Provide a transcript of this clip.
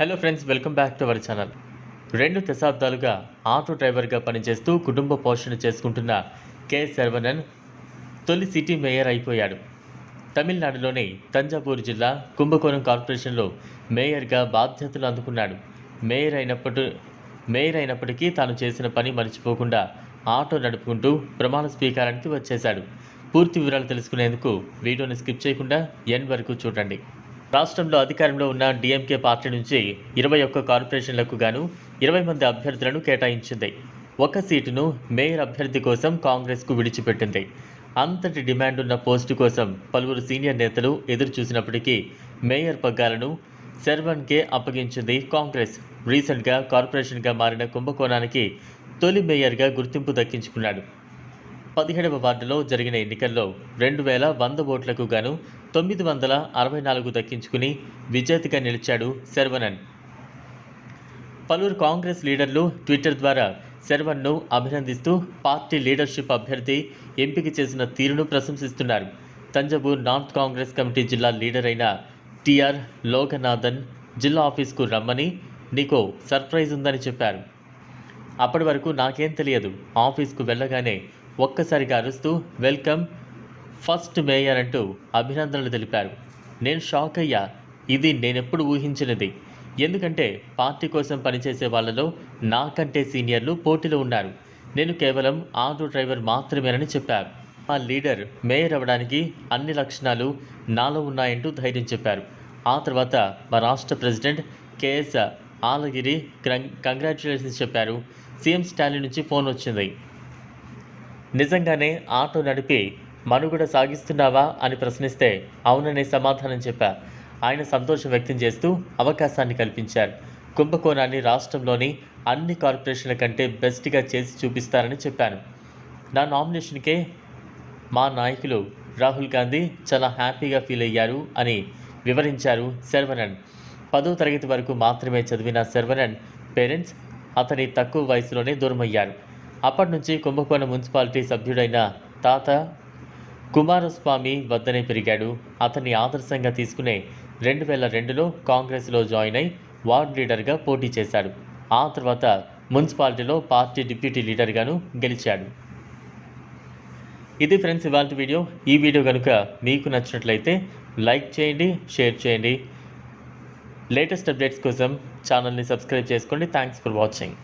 Hello friends welcome back to our channel రెండు దశాబ్దాలుగా auto డ్రైవర్గా పనిచేస్తూ కుటుంబ పోషణ చేసుకుంటున్న కె శర్వణన్ తొలి సిటీ మేయర్ అయిపోయాడు. తమిళనాడులోని తంజావూరు జిల్లా కుంభకోణం కార్పొరేషన్లో మేయర్గా బాధ్యతలు అందుకున్నాడు. మేయర్ అయినప్పటి మేయర్ అయినప్పటికీ తాను చేసిన పని మర్చిపోకుండా ఆటో నడుపుకుంటూ ప్రమాణ స్వీకారానికి వచ్చేశాడు. పూర్తి వివరాలు తెలుసుకునేందుకు వీడియోని స్కిప్ చేయకుండా ఎన్ వరకు చూడండి. రాష్ట్రంలో అధికారంలో ఉన్న డిఎంకే పార్టీ నుంచి ఇరవై ఒక్క కార్పొరేషన్లకు గాను ఇరవై మంది అభ్యర్థులను కేటాయించింది. ఒక సీటును మేయర్ అభ్యర్థి కోసం కాంగ్రెస్కు విడిచిపెట్టింది. అంతటి డిమాండ్ ఉన్న పోస్టు కోసం పలువురు సీనియర్ నేతలు ఎదురు చూసినప్పటికీ మేయర్ పగ్గాలను శర్వన్కే అప్పగించింది కాంగ్రెస్. రీసెంట్గా కార్పొరేషన్గా మారిన కుంభకోణానికి తొలి మేయర్గా గుర్తింపు దక్కించుకున్నాడు. పదిహేడవ వార్డులో జరిగిన ఎన్నికల్లో రెండు వేల వంద ఓట్లకు గాను తొమ్మిది వందల అరవై నాలుగు దక్కించుకుని విజేతగా నిలిచాడు శర్వణన్. పలువురు కాంగ్రెస్ లీడర్లు ట్విట్టర్ ద్వారా శర్వణ్ను అభినందిస్తూ పార్టీ లీడర్షిప్ అభ్యర్థి ఎంపిక చేసిన తీరును ప్రశంసిస్తున్నారు. తంజావూర్ నార్త్ కాంగ్రెస్ కమిటీ జిల్లా లీడర్ అయిన టిఆర్ లోకనాథన్ జిల్లా ఆఫీస్కు రమ్మని నీకో సర్ప్రైజ్ ఉందని చెప్పారు. అప్పటి వరకు నాకేం తెలియదు. ఆఫీస్కు వెళ్ళగానే ఒక్కసారిగా అరుస్తూ వెల్కమ్. ఫస్ట్ మేయర్ అంటూ అభినందనలు తెలిపారు. నేను షాక్ అయ్యా. ఇది నేనెప్పుడు ఊహించినది. ఎందుకంటే పార్టీ కోసం పనిచేసే వాళ్ళలో నాకంటే సీనియర్లు పోటీలో ఉన్నారు. నేను కేవలం ఆటో డ్రైవర్ మాత్రమేనని చెప్పారు. మా లీడర్ మేయర్ అవ్వడానికి అన్ని లక్షణాలు నాలో ఉన్నాయంటూ ధైర్యం చెప్పారు. ఆ తర్వాత మా రాష్ట్ర ప్రెసిడెంట్ కేఎస్ ఆలగిరి కంగ్రాచులేషన్స్ చెప్పారు. సీఎం స్టాలిన్ నుంచి ఫోన్ వచ్చింది. నిజంగానే ఆటో నడిపి మనుగడ సాగిస్తున్నావా అని ప్రశ్నిస్తే అవుననే సమాధానం చెప్పా. ఆయన సంతోషం వ్యక్తం చేస్తూ అవకాశాన్ని కల్పించారు. కుంభకోణాన్ని రాష్ట్రంలోని అన్ని కార్పొరేషన్ల కంటే బెస్ట్గా చేసి చూపిస్తారని చెప్పాను. నా నామినేషన్కే మా నాయకులు రాహుల్ గాంధీ చాలా హ్యాపీగా ఫీల్ అయ్యారు అని వివరించారు శర్వణన్. పదో తరగతి వరకు మాత్రమే చదివిన శర్వణన్ పేరెంట్స్ అతని తక్కువ వయసులోనే దూరమయ్యారు. అప్పటి నుంచి కుంభకోణం మున్సిపాలిటీ సభ్యుడైన తాత కుమారస్వామి వద్దనే పెరిగాడు. అతన్ని ఆదర్శంగా తీసుకునే రెండు వేల రెండులో కాంగ్రెస్లో జాయిన్ అయి వార్డ్ లీడర్గా పోటీ చేశాడు. ఆ తర్వాత మున్సిపాలిటీలో పార్టీ డిప్యూటీ లీడర్గాను గెలిచాడు. ఇది ఫ్రెండ్స్ ఇవాళ వీడియో. ఈ వీడియో కనుక మీకు నచ్చినట్లయితే లైక్ చేయండి షేర్ చేయండి. లేటెస్ట్ అప్డేట్స్ కోసం ఛానల్ని సబ్స్క్రైబ్ చేసుకోండి. Thanks for watching.